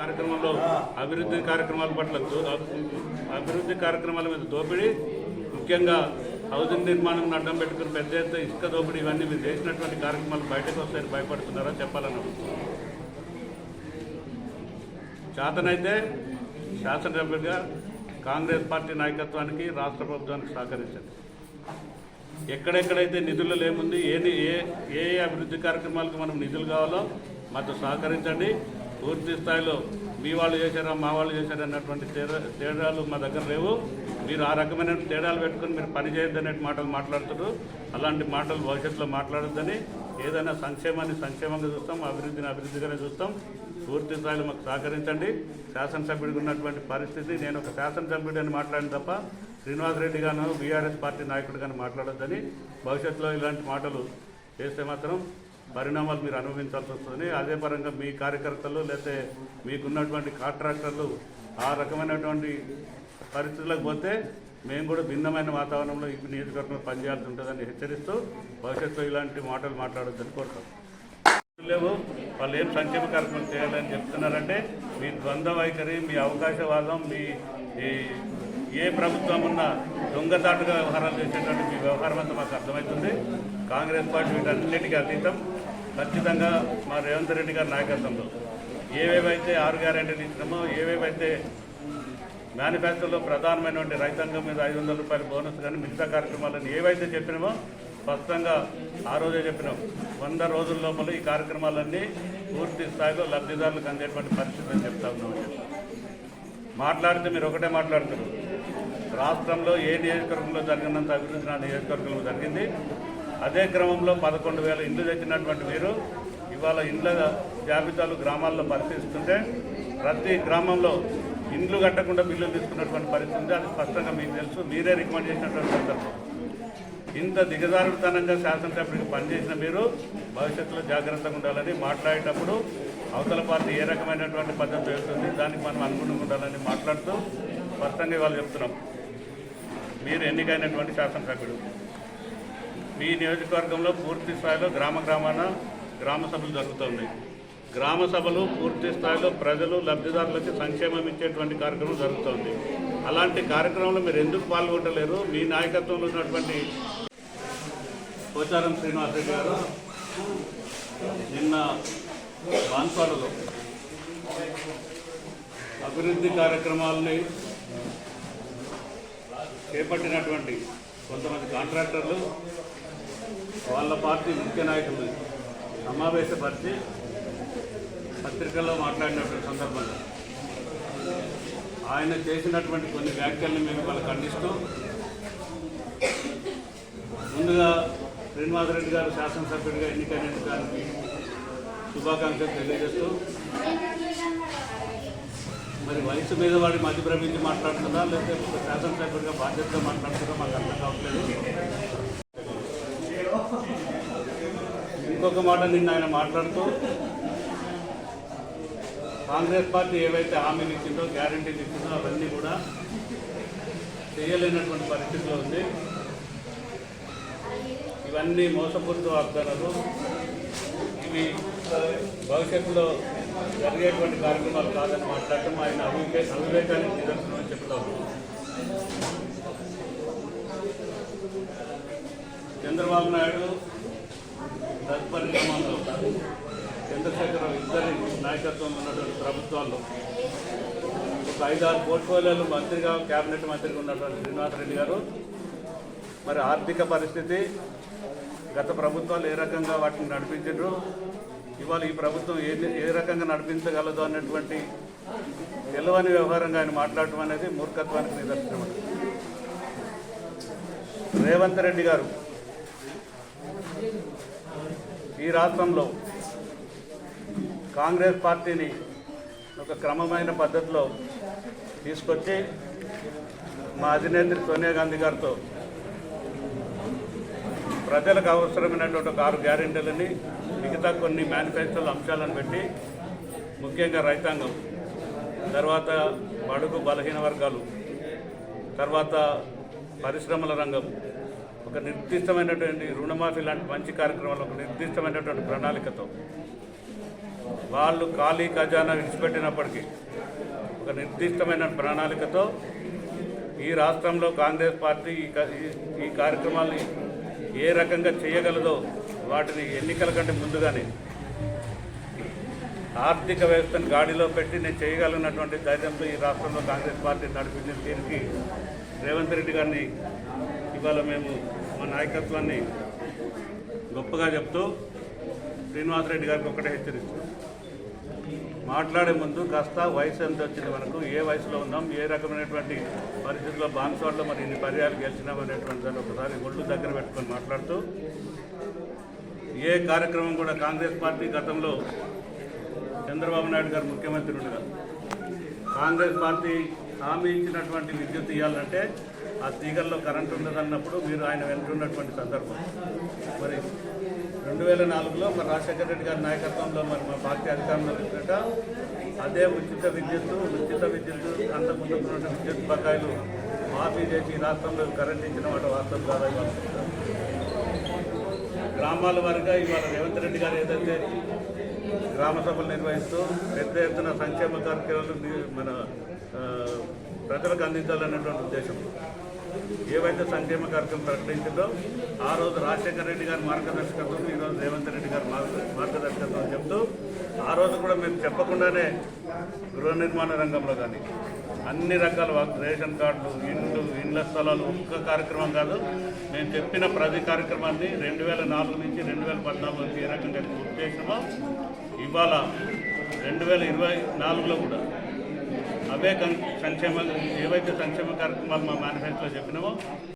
కార్యక్రమంలో అభివృద్ధి కార్యక్రమాల పట్ల అభివృద్ధి కార్యక్రమాల మీద దోపిడీ ముఖ్యంగా హౌసింగ్ నిర్మాణం అడ్డం పెట్టుకుని పెద్ద ఎత్తున ఇసుక దోపిడీ ఇవన్నీ మీరు చేసినటువంటి కార్యక్రమాలు బయటకు వస్తాయని భయపడుతున్నారా? చెప్పాలని. చేతనైతే శాసనసభ్యుడిగా కాంగ్రెస్ పార్టీ నాయకత్వానికి రాష్ట్ర ప్రభుత్వానికి సహకరించండి. ఎక్కడెక్కడైతే నిధులు లేముంది ఏ ఏ ఏ అభివృద్ధి కార్యక్రమాలకు మనం నిధులు కావాలో మాతో సహకరించండి. పూర్తి స్థాయిలో మీ వాళ్ళు చేశారా మా వాళ్ళు చేశారా అన్నటువంటి తేడాలు మా దగ్గర లేవు. మీరు ఆ రకమైన తేడాలు పెట్టుకుని మీరు పని చేయొద్దనేటి మాటలు మాట్లాడుతున్నారు. అలాంటి మాటలు భవిష్యత్తులో మాట్లాడొద్దని ఏదైనా సంక్షేమాన్ని సంక్షేమంగా చూస్తాం అభివృద్ధిని అభివృద్ధిగానే చూస్తాం. పూర్తి స్థాయిలో మాకు సహకరించండి. శాసనసభ్యుడికి ఉన్నటువంటి పరిస్థితి నేను ఒక శాసనసభ్యుడు అని మాట్లాడిన తప్ప శ్రీనివాసరెడ్డి గాను బీఆర్ఎస్ పార్టీ నాయకుడు గాను మాట్లాడొద్దని భవిష్యత్తులో ఇలాంటి మాటలు చేస్తే మాత్రం పరిణామాలు మీరు అనుభవించాల్సి వస్తుంది. అదే పరంగా మీ కార్యకర్తలు లేకపోతే మీకున్నటువంటి కాంట్రాక్టర్లు ఆ రకమైనటువంటి పరిస్థితులకు పోతే మేము కూడా భిన్నమైన వాతావరణంలో ఈ నియోజకవర్గంలో పనిచేయాల్సి ఉంటుందని హెచ్చరిస్తూ భవిష్యత్తులో ఇలాంటి మాటలు మాట్లాడొద్దని కోరుతాం. లేవు. వాళ్ళు ఏం సంక్షేమ కార్యక్రమం చేయాలని చెప్తున్నారంటే మీ ద్వంద్వ వైఖరి మీ అవకాశవాదం మీ ఈ ఏ ప్రభుత్వం ఉన్నా దొంగతాటుగా వ్యవహారాలు చేసేటువంటి మీ వ్యవహారం అంతా మాకు అర్థమవుతుంది. కాంగ్రెస్ పార్టీ వీటన్నిటికీ అతీతం. ఖచ్చితంగా మా రేవంత్ రెడ్డి గారి నాయకత్వంలో ఏవేవైతే ఆరు గ్యారెంటీలు ఇచ్చినామో ఏవేవైతే మేనిఫెస్టోలో ప్రధానమైనటువంటి రైతాంగం మీద ఐదు వందల రూపాయల బోనస్ కానీ మిగతా కార్యక్రమాలను ఏవైతే చెప్పినామో స్పష్టంగా ఆ రోజే చెప్పినాం. వంద రోజుల లోపల ఈ కార్యక్రమాలన్నీ పూర్తి స్థాయిలో లబ్ధిదారులకు అందేటువంటి పరిస్థితి అని చెప్తా ఉన్నాం. మాట్లాడితే మీరు ఒకటే మాట్లాడుతున్నారు. రాష్ట్రంలో ఏ నియోజకవర్గంలో జరిగినంత అభివృద్ధి నా నియోజకవర్గంలో జరిగింది. అదే క్రమంలో పదకొండు వేల ఇండ్లు తెచ్చినటువంటి మీరు ఇవాళ ఇండ్ల జాబితాలు గ్రామాల్లో పరిశీలిస్తుంటే ప్రతి గ్రామంలో ఇండ్లు కట్టకుండా బిల్లులు తీసుకున్నటువంటి పరిస్థితి ఉంది. అది స్పష్టంగా మీకు తెలుసు. మీరే రికమెండ్ చేసినటువంటి సందర్భం. ఇంత దిగజారుడుతనంగా శాసనసభ్యుడికి పనిచేసిన మీరు భవిష్యత్తులో జాగ్రత్తగా ఉండాలని మాట్లాడేటప్పుడు అవతల పార్టీ ఏ రకమైనటువంటి పద్ధతి వెళ్తుంది దానికి మనం అనుగుణంగా ఉండాలని మాట్లాడుతూ స్పష్టంగా ఇవాళ చెప్తున్నాం. మీరు ఎన్నికైనటువంటి శాసనసభ్యుడు. మీ నియోజకవర్గంలో పూర్తి స్థాయిలో గ్రామ గ్రామాన గ్రామ సభలు జరుగుతుంది. గ్రామ సభలు పూర్తి స్థాయిలో ప్రజలు లబ్ధిదారులకి సంక్షేమం ఇచ్చేటువంటి కార్యక్రమం జరుగుతుంది. అలాంటి కార్యక్రమంలో మీరు ఎందుకు పాల్గొంటలేరు మీ నాయకత్వంలో ఉన్నటువంటి పోచారం శ్రీనివాసరెడ్డి గారు నిన్న బాన్పాడలో అభివృద్ధి కార్యక్రమాలని చేపట్టినటువంటి కొంతమంది కాంట్రాక్టర్లు వాళ్ళ పార్టీ ముఖ్య నాయకులు సమావేశపరిచి పత్రికల్లో మాట్లాడినటువంటి సందర్భంగా ఆయన చేసినటువంటి కొన్ని వ్యాఖ్యలను మేము వాళ్ళు ఖండిస్తూ ముందుగా శ్రీనివాసరెడ్డి గారు శాసనసభ్యుడిగా ఎన్నికైనందుకు గారికి శుభాకాంక్షలు తెలియజేస్తూ మరి వయసు మీద వాడి మధ్య భ్రమించి మాట్లాడుతుందా? లేకపోతే శాసనసభ్యుడిగా బాధ్యతగా మాట్లాడుతుందా? మాకు అర్థం కావట్లేదు. ఇంకొక మాట నిన్న ఆయన మాట్లాడుతూ కాంగ్రెస్ పార్టీ ఏవైతే హామీలు ఇచ్చిందో గ్యారంటీలు ఇచ్చిందో అవన్నీ కూడా చేయలేనటువంటి పరిస్థితిలో ఉంది. ఇవన్నీ మోసపూరిత వాగ్దానాలు. ఇవి భవిష్యత్తులో జరిగేటువంటి కార్యక్రమాలు కాదని మాట్లాడటం ఆయన అవివే అవివేకానికి నిదర్శనం అని చెప్తాం చంద్రబాబు నాయుడు తదుపరి క్రమంలో చంద్రశేఖరరావు ఇద్దరి నాయకత్వం ఉన్నటువంటి ప్రభుత్వాల్లో ఒక ఐదారు పోర్ట్ఫోలియోలు మంత్రిగా కేబినెట్ మంత్రిగా ఉన్నటువంటి శ్రీనివాసరెడ్డి గారు. మరి ఆర్థిక పరిస్థితి గత ప్రభుత్వాలు ఏ రకంగా వాటిని నడిపించారు ఇవాళ ఈ ప్రభుత్వం ఏ ఏ రకంగా నడిపించగలదు అన్నటువంటి తెలవని వ్యవహారంగా ఆయన మాట్లాడటం అనేది మూర్ఖత్వానికి నిదర్శనం రేవంత్ రెడ్డి గారు ఈ రాష్ట్రంలో కాంగ్రెస్ పార్టీని ఒక క్రమమైన పద్ధతిలో తీసుకొచ్చి మా అధినేత్రి సోనియా గాంధీ గారితో ప్రజలకు అవసరమైనటువంటి ఒక ఆరు గ్యారెంటీలని మిగతా కొన్ని మేనిఫెస్టోల అంశాలను పెట్టి ముఖ్యంగా రైతాంగం తర్వాత బడుగు బలహీన వర్గాలు తర్వాత పరిశ్రమల రంగం ఒక నిర్దిష్టమైనటువంటి రుణమాఫీ లాంటి మంచి కార్యక్రమాలు ఒక నిర్దిష్టమైనటువంటి ప్రణాళికతో వాళ్ళు ఖాళీ ఖజానా విడిచిపెట్టినప్పటికీ ఒక నిర్దిష్టమైన ప్రణాళికతో ఈ రాష్ట్రంలో కాంగ్రెస్ పార్టీ ఈ క- ఈ- ఈ కార్యక్రమాల్ని ఏ రకంగా చేయగలదో వాటిని ఎన్నికల కంటే ముందుగానే ఆర్థిక వ్యవస్థను గాడిలో పెట్టి నేను చేయగలిగినటువంటి ధైర్యంతో ఈ రాష్ట్రంలో కాంగ్రెస్ పార్టీ నడిపించిన దీనికి రేవంత్ రెడ్డి గారిని ఇవాళ మేము మా నాయకత్వాన్ని గొప్పగా చెప్తూ శ్రీనివాసరెడ్డి గారికి ఒక్కటే హెచ్చరిస్తున్నాం. మాట్లాడే ముందు కాస్త వయసు ఎంత వచ్చింది మనకు? ఏ వయసులో ఉన్నాం? ఏ రకమైనటువంటి పరిస్థితుల్లో బాన్స్వాడలో మరి ఇన్ని పర్యాలు గెలిచినాం అనేటువంటి దాన్ని ఒకసారి ఒళ్ళు దగ్గర పెట్టుకొని మాట్లాడుతూ ఏ కార్యక్రమం కూడా కాంగ్రెస్ పార్టీ గతంలో చంద్రబాబు నాయుడు గారు ముఖ్యమంత్రి ఉండగా కాంగ్రెస్ పార్టీ హామీ ఇచ్చినటువంటి విద్యుత్ ఇవ్వాలంటే ఆ తీగల్లో కరెంట్ ఉండదన్నప్పుడు మీరు ఆయన వెంటున్నటువంటి సందర్భం. మరి రెండు వేల నాలుగులో మరి రాజశేఖర రెడ్డి గారి నాయకత్వంలో మరి మా పార్టీ అధికారంలో వచ్చినట్ట అదే ఉచిత విద్యుత్తు ఉచిత విద్యుత్తు అంతకుముందు విద్యుత్ బకాయిలు మాఫీ చేసి రాష్ట్రంలో కరెంట్ ఇచ్చిన వాటి వాస్తవం కాదా ఇవాళ గ్రామాల వారిగా ఇవాళ రేవంత్ రెడ్డి గారు ఏదైతే గ్రామ సభలు నిర్వహిస్తూ పెద్ద ఎత్తున సంక్షేమ కార్యక్రమాలు మన ప్రజలకు అందించాలనేటువంటి ఉద్దేశం. ఏవైతే సంక్షేమ కార్యక్రమం ప్రకటించిందో ఆ రోజు రాజశేఖర రెడ్డి గారి మార్గదర్శకత్వం ఈరోజు రేవంత్ రెడ్డి గారి మార్గ మార్గదర్శకత్వం చెప్తూ ఆ రోజు కూడా మేము చెప్పకుండానే గృహ నిర్మాణ రంగంలో కానీ అన్ని రకాల రేషన్ కార్డులు ఇండ్లు ఇండ్ల స్థలాలు ఒక్క కార్యక్రమం కాదు. మేము చెప్పిన ప్రతి కార్యక్రమాన్ని రెండు వేల నాలుగు నుంచి రెండు వేల పద్నాలుగు నుంచి ఏ రకంగా పూర్తి చేసినామో ఇవాళ రెండు వేల ఇరవై నాలుగులో కూడా అవే కం- సంక్షేమ ఏవైతే సంక్షేమ కార్యక్రమాలు మా మేనిఫెస్టోలో చెప్పినామో